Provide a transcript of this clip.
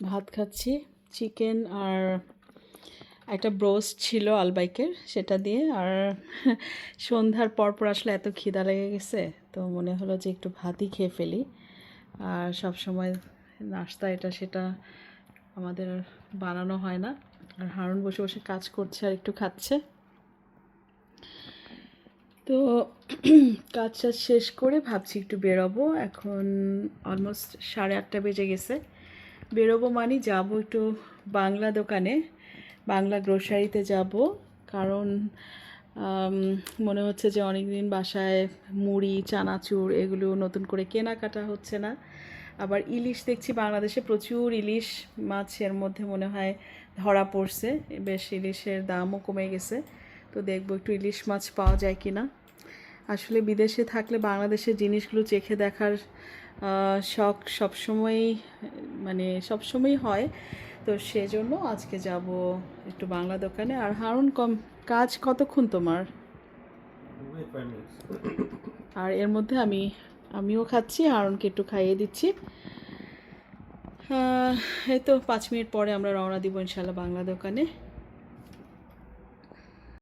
ভাত খাচ্ছি চিকেন আর একটা ব্রোস্ট ছিল আলবাইকের, সেটা দিয়ে। আর সন্ধ্যার পর পর আসলে এত খিদা লেগে গেছে, তো মনে হলো যে একটু ভাতই খেয়ে ফেলি। আর সব সময় নাস্তা এটা সেটা আমাদের বানানো হয় না। আর হারুন বসে বসে কাজ করছে আর একটু খাচ্ছে। তো কাজ শেষ করে ভাবছি একটু বেরোবো। এখন অলমোস্ট সাড়ে আটটা বেজে গেছে। বেরোবো মানে যাব একটু বাংলা দোকানে, বাংলা গ্রোসারিতে যাব। কারণ মনে হচ্ছে যে অনেক দিন বাসায় মুড়ি, চানাচুর এগুলো নতুন করে কেনাকাটা হচ্ছে না। আবার ইলিশ দেখছি বাংলাদেশে প্রচুর ইলিশ মাছের মধ্যে মনে হয় ধরা পড়ছে। বেশ ইলিশের দামও কমে গেছে। তো দেখব একটু ইলিশ মাছ পাওয়া যায় কি না আসলে বিদেশে থাকলে বাংলাদেশের জিনিসগুলো চেখে দেখার শখ সবসময়ই মানে সবসময়ই হয়। তো সেজন্য আজকে যাব একটু বাংলা দোকানে। আর হারুন, কম কাজ কতক্ষণ তোমার. আর এর মধ্যে আমি, আমিও খাচ্ছি, হারুনকে একটু খাইয়ে দিচ্ছি। এই তো পাঁচ মিনিট পরে আমরা রওনা দিব ইনশাল্লাহ বাংলা দোকানে।